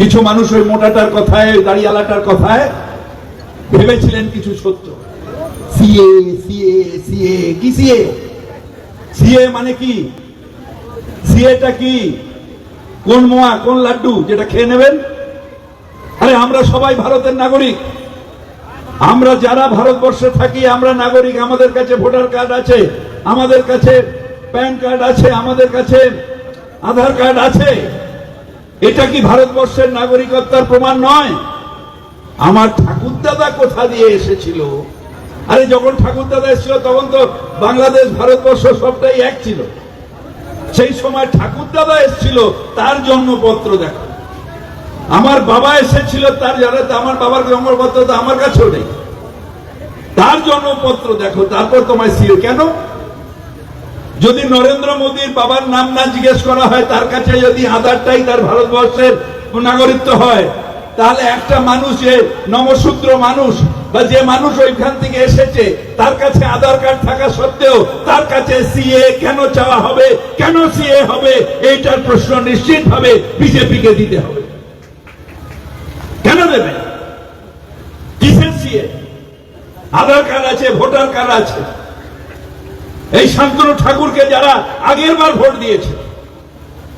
কিছু মানুষ ওই মোটাটার কথায় দাড়িয়ালাটার কথায় ভেবেছিলেন কিছু সত্য। সিএ সিএ সিএ, কি সিএ? সিএ মানে কি? সিএটা কি? কোন মোয়া, কোন লাড্ডু, যেটা খেয়ে নেবেন? আরে, আমরা সবাই ভারতের নাগরিক। আমরা যারা ভারতবর্ষে থাকি, আমরা নাগরিক, আমাদের কাছে ভোটার কার্ড আছে, আমাদের কাছে প্যান কার্ড আছে, আমাদের কাছে আধার কার্ড আছে। এটা কি ভারতবর্ষের নাগরিকত্বের প্রমাণ নয়? আমার ঠাকুরদাদা কোথা দিয়ে এসেছিল? আরে, যখন ঠাকুরদাদা এসেছিল, তখন তো বাংলাদেশ, ভারতবর্ষ সবটাই এক ছিল। সেই সময় ঠাকুরদাদা এসেছিল, তার জন্মপত্র দেখো। আমার বাবা এসেছিল, তার যারা আমার বাবার জন্মপত্র তো আমার কাছেও নেই। তার জন্মপত্র দেখো, তারপর তোমায় সিও কেন? যদি নরেন্দ্র মোদীর বাবার নাম না জিজ্ঞেস করা হয়, তার কাছে যদি আধারটাই তার ভারতবর্ষের নাগরিকত্ব হয়, তাহলে একটা মানুষ যে নমশূদ্র মানুষ বা যে মানুষ ওইখান থেকে এসেছে, তার কাছে আধার কার্ড থাকা সত্ত্বেও তার কাছে সিএ কেন চাওয়া হবে, কেন সিএ হবে, এইটার প্রশ্ন নিশ্চিত ভাবে বিজেপিকে দিতে হবে। কেন দেবে? কিসের সিএ আধার কার্ড আছে, ভোটার কার্ড আছে। এই শান্তনু ঠাকুরকে যারা আগের বার ভোট দিয়েছে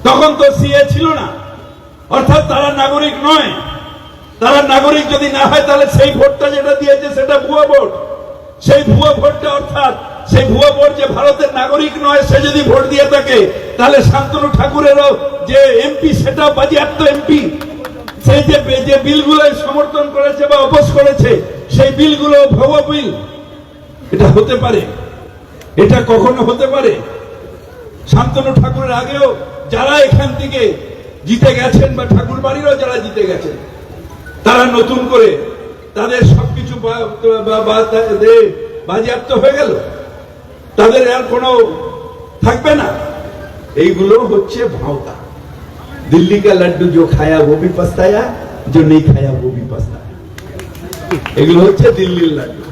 তখন তো সিএ ছিল না। অর্থাৎ তারা নাগরিক নয়। তারা নাগরিক যদি না হয়, তাহলে সেই ভোটটা যেটা দিয়েছে, সেটা ভুয়া ভোট। সেই ভুয়া ভোটটা, অর্থাৎ সেই ভুয়া ভোট যে ভারতের নাগরিক নয়, সে যদি ভোট দিয়ে থাকে, তাহলে শান্তনু ঠাকুরেরও যে এমপি, সেটা বাজেয়াপ্ত এমপি সেই যে বিলগুলো সমর্থন করেছে বা অপোজ করেছে, সেই বিলগুলো ভুয়া বিল। এটা হতে পারে। এটা কখনো হতে পারে? শান্তনু ঠাকুরের আগেও যারা এখান থেকে জিতে গেছেন বা ঠাকুর বাড়িরও যারা জিতে গেছেন, তারা নতুন করে তাদের সবকিছু বাজেয়াপ্ত হয়ে গেল? তাদের আর কোনো থাকবে না? এইগুলো হচ্ছে ভাওতা। দিল্লি কা লাড্ডু জো খায়া ও পাস্তায়া, যে জো নেই খায়া ও বি এগুলো হচ্ছে দিল্লির লাড্ডু।